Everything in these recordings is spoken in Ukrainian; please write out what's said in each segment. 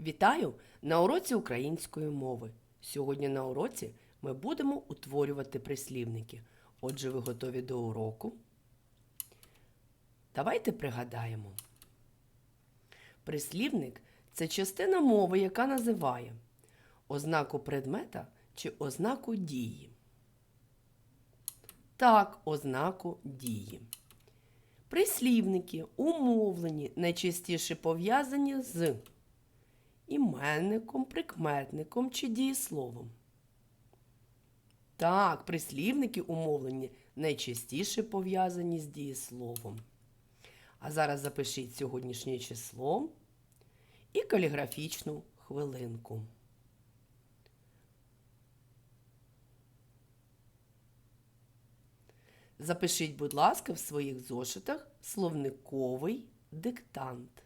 Вітаю на уроці української мови. Сьогодні на уроці ми будемо утворювати прислівники. Отже, ви готові до уроку? Давайте пригадаємо. Прислівник це частина мови, яка називає ознаку предмета чи ознаку дії. Так, ознаку дії. Прислівники, умовлені, найчастіше пов'язані з іменником, прикметником чи дієсловом. Так, прислівники умовлені найчастіше пов'язані з дієсловом. А зараз запишіть сьогоднішнє число і каліграфічну хвилинку. Запишіть, будь ласка, в своїх зошитах словниковий диктант.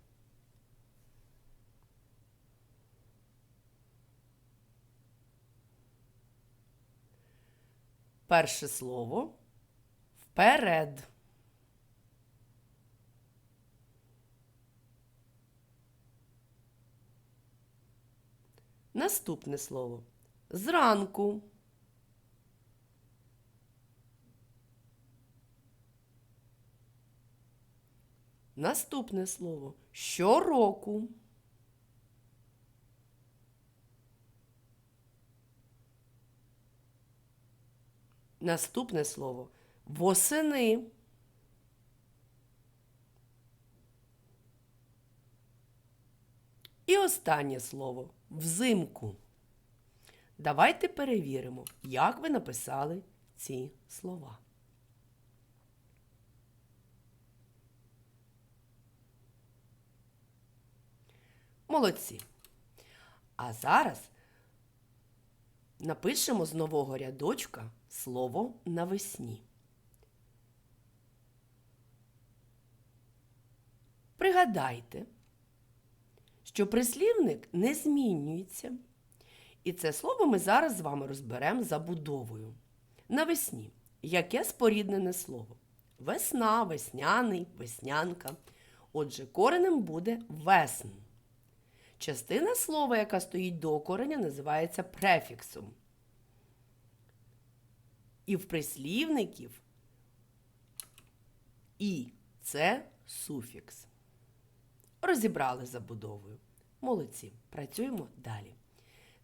Перше слово вперед. Наступне слово зранку. Наступне слово щороку. Наступне слово восени. І останнє слово взимку. Давайте перевіримо, як ви написали ці слова. Молодці. А зараз напишемо з нового рядочка слово навесні. Пригадайте, що прислівник не змінюється. І це слово ми зараз з вами розберемо забудовою. Навесні. Яке споріднене слово? Весна, весняний, веснянка. Отже, коренем буде весн. Частина слова, яка стоїть до кореня, називається префіксом. І в прислівників і це суфікс. Розібрали забудовою. Молодці. Працюємо далі.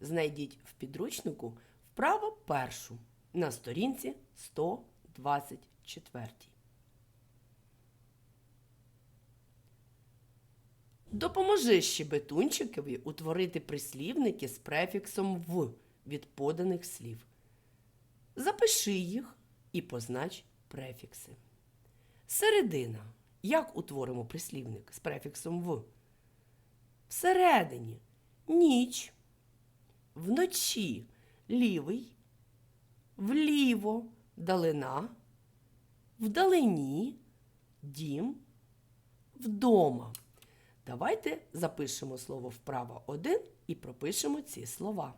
Знайдіть в підручнику вправо першу на сторінці 124. Допоможи щебетунчикові утворити прислівники з префіксом в від поданих слів. Запиши їх і познач префікси. Середина. Як утворимо прислівник з префіксом в? Всередині ніч, вночі лівий, вліво далина, вдалині дім, вдома. Давайте запишемо слово вправо один і пропишемо ці слова.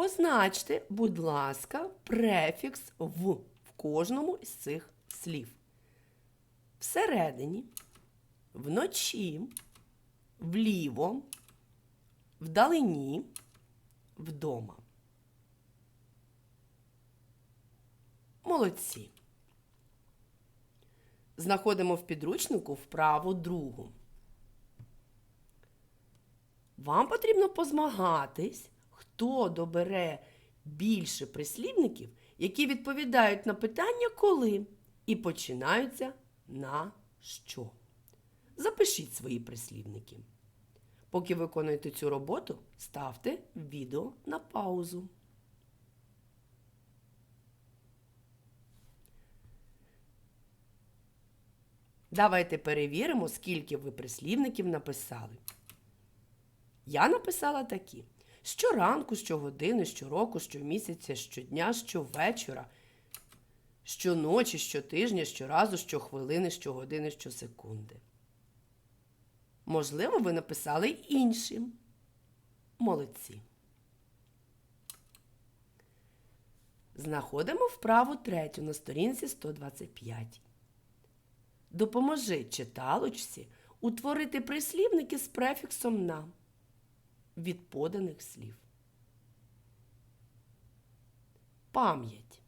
Позначте, будь ласка, префікс в в кожному з цих слів. Всередині, вночі, вліво, вдалині, вдома. Молодці. Знаходимо в підручнику вправу другу. Вам потрібно позмагатись, хто добере більше прислівників, які відповідають на питання коли і починаються на що. Запишіть свої прислівники. Поки виконуєте цю роботу, ставте відео на паузу. Давайте перевіримо, скільки ви прислівників написали. Я написала такі: щоранку, щогодини, щороку, щомісяця, щодня, щовечора, щоночі, щотижня, щоразу, щохвилини, щогодини, щосекунди. Можливо, ви написали інші. Молодці. Знаходимо вправу третю на сторінці 125. Допоможи читалочці утворити прислівники з префіксом на від поданих слів. Пам'ять.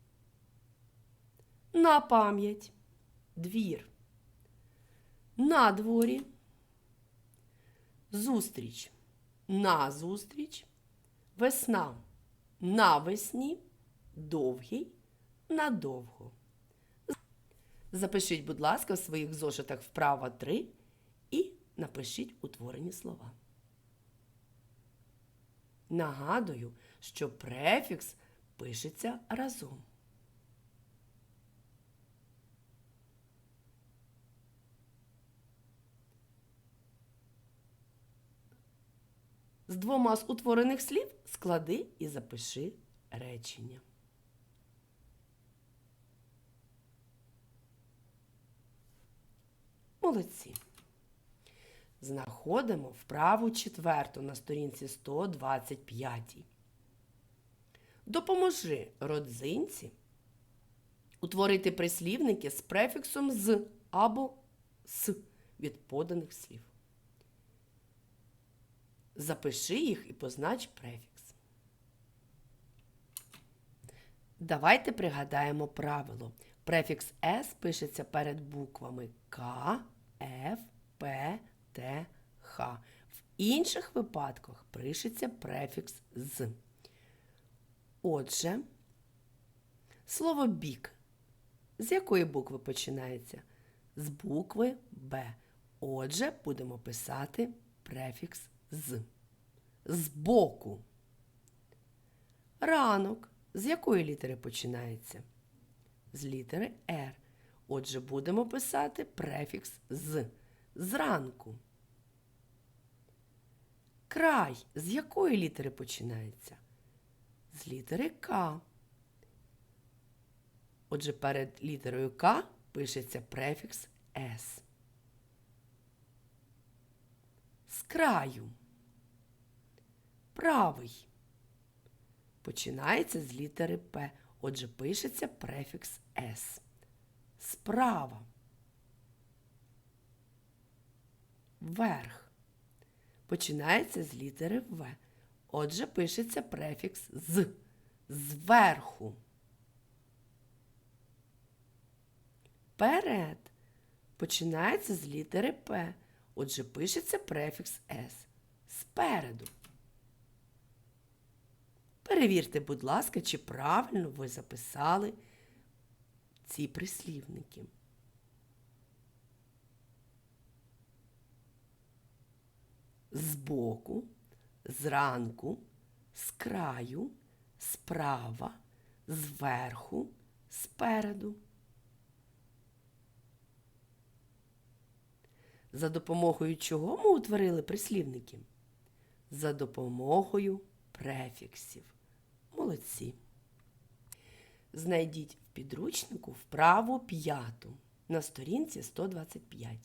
На пам'ять. Двір. На дворі. Зустріч. На зустріч. Весна. Навесні. Довгий. Надовго. Запишіть, будь ласка, в своїх зошитах вправа 3 і напишіть утворені слова. Нагадую, що префікс пишеться разом. З двома з утворених слів склади і запиши речення. Молодці. Знаходимо вправу четверту на сторінці 125. Допоможи родзинці утворити прислівники з префіксом з або с від поданих слів. Запиши їх і познач префікс. Давайте пригадаємо правило. Префікс С пишеться перед буквами К, Ф, П, Т, Х. В інших випадках пишеться префікс з. Отже, слово бік. З якої букви починається? З букви Б. Отже, будемо писати префікс з. Збоку. Ранок. З якої літери починається? З літери Р. Отже, будемо писати префікс з. Зранку. Край. З якої літери починається? З літери К. Отже, перед літерою К пишеться префікс С. З краю. Правий. Починається з літери П. Отже, пишеться префікс С. Справа. Верх. Починається з літери В. Отже, пишеться префікс з. Зверху. Перед. Починається з літери П. Отже, пишеться префікс С. Спереду. Перевірте, будь ласка, чи правильно ви записали ці прислівники. Збоку, зранку, з краю, справа, зверху, спереду. За допомогою чого ми утворили прислівники? За допомогою префіксів. Молодці. Знайдіть в підручнику вправу п'яту на сторінці 125.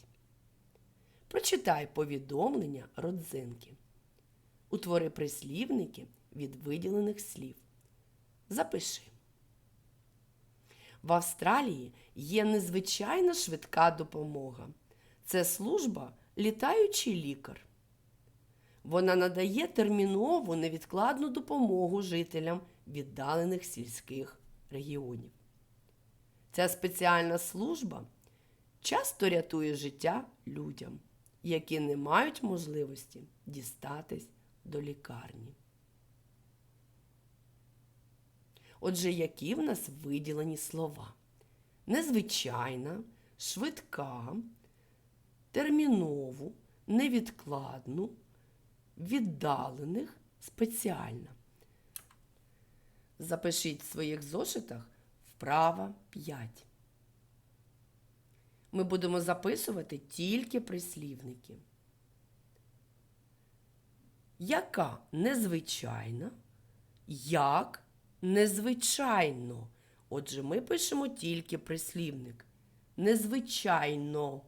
Прочитай повідомлення родзинки. Утвори прислівники від виділених слів. Запиши. В Австралії є незвичайно швидка допомога. Це служба літаючий лікар. Вона надає термінову невідкладну допомогу жителям віддалених сільських регіонів. Ця спеціальна служба часто рятує життя людям, які не мають можливості дістатись до лікарні. Отже, які в нас виділені слова? Незвичайна, швидка, термінову, невідкладну, віддалених спеціальна. Запишіть в своїх зошитах вправа 5. Ми будемо записувати тільки прислівники. Яка незвичайна, як незвичайно. Отже, ми пишемо тільки прислівник. Незвичайно.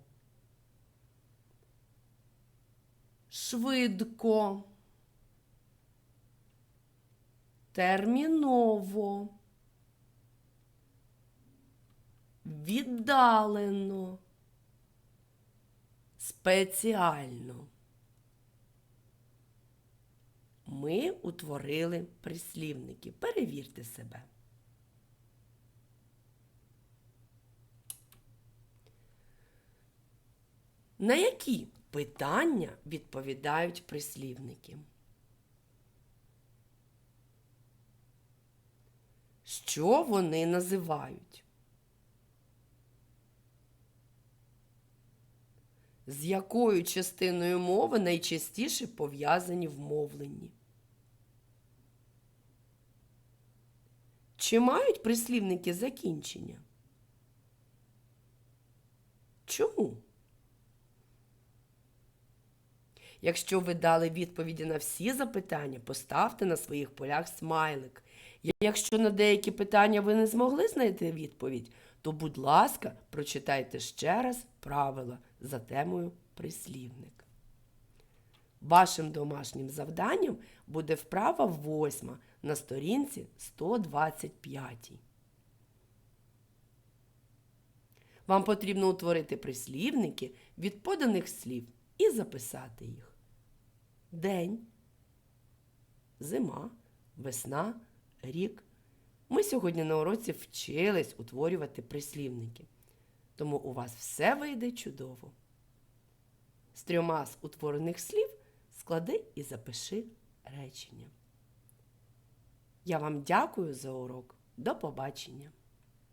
Швидко. Терміново. Віддалено, спеціально. Ми утворили прислівники. Перевірте себе. На які питання відповідають прислівники? Що вони називають? З якою частиною мови найчастіше пов'язані в мовленні? Чи мають прислівники закінчення? Чому? Якщо ви дали відповіді на всі запитання, поставте на своїх полях смайлик. Якщо на деякі питання ви не змогли знайти відповідь, то, будь ласка, прочитайте ще раз правила за темою прислівник. Вашим домашнім завданням буде вправа восьма на сторінці 125. Вам потрібно утворити прислівники від поданих слів і записати їх. День, зима, весна, рік. Ми сьогодні на уроці вчились утворювати прислівники. Тому у вас все вийде чудово. З трьома з утворених слів склади і запиши речення. Я вам дякую за урок. До побачення!